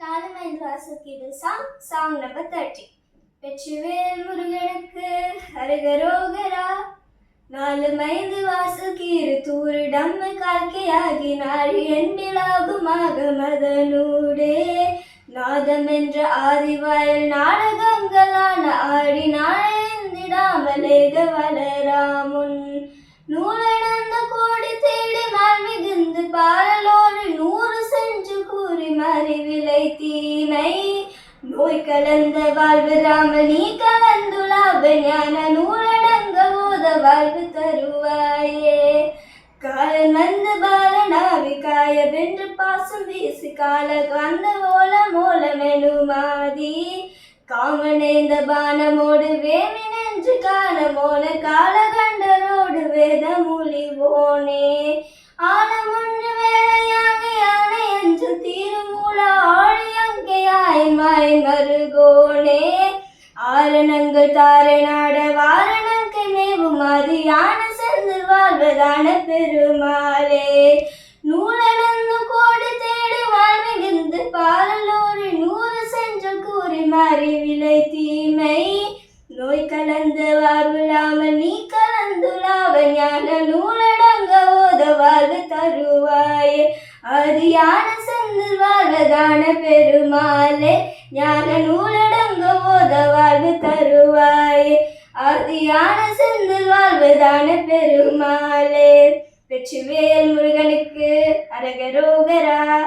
வாசுகிது song song number thirty Vetrivel முருகனுக்கு ஹரகரோகரா நாலு மைந்து வாசுகீரு தூரு டம்மு காக்கையாகி நாடி எண்டிலாகுமாக மதனூடே நாதம் என்ற ஆதிவாயல் நாடகங்களான ஆடி நாழந்திடாமலேக வளராமுன். நூல் போய் கலந்த வாழ்வு ராம நீ கலந்துலாப ஞான நூலடங்க ஓத வாழ்வு தருவாயே. காலன் வந்த பாலனாவி காய வென்று பாசம் வீசு கால கந்த ஓல மூலமெனுமாதி காமனேந்த பானமோடு வேமி நெஞ்சு காலமோன காலகண்டரோடு வேத ஆன மருகோனே ஆரணங்கள் தாரை நாட வாரணங்கை மேவும் அது யான செந்தில் வாழ்வதான பெருமாளே. நூலனந்து கோடு தேடி வாழ்மிகுந்து பாரலோரி நூறு சென்று கூறி மாறி விலை தீமை. நோய் கலந்து வாழ்வில்லாமல் நீ கலந்துலாவ ஞான நூலடங்க ஓத வாழ்வு தருவாயே. அது யான செந்தில் வாழ்வதான பெருமாளே. ஞான நூலடங்க போத வாழ்வு தருவாய். அது செந்தில் வாழ்வுதான பெருமாளே. வெற்றிவேல் முருகனுக்கு அரகரோகரா.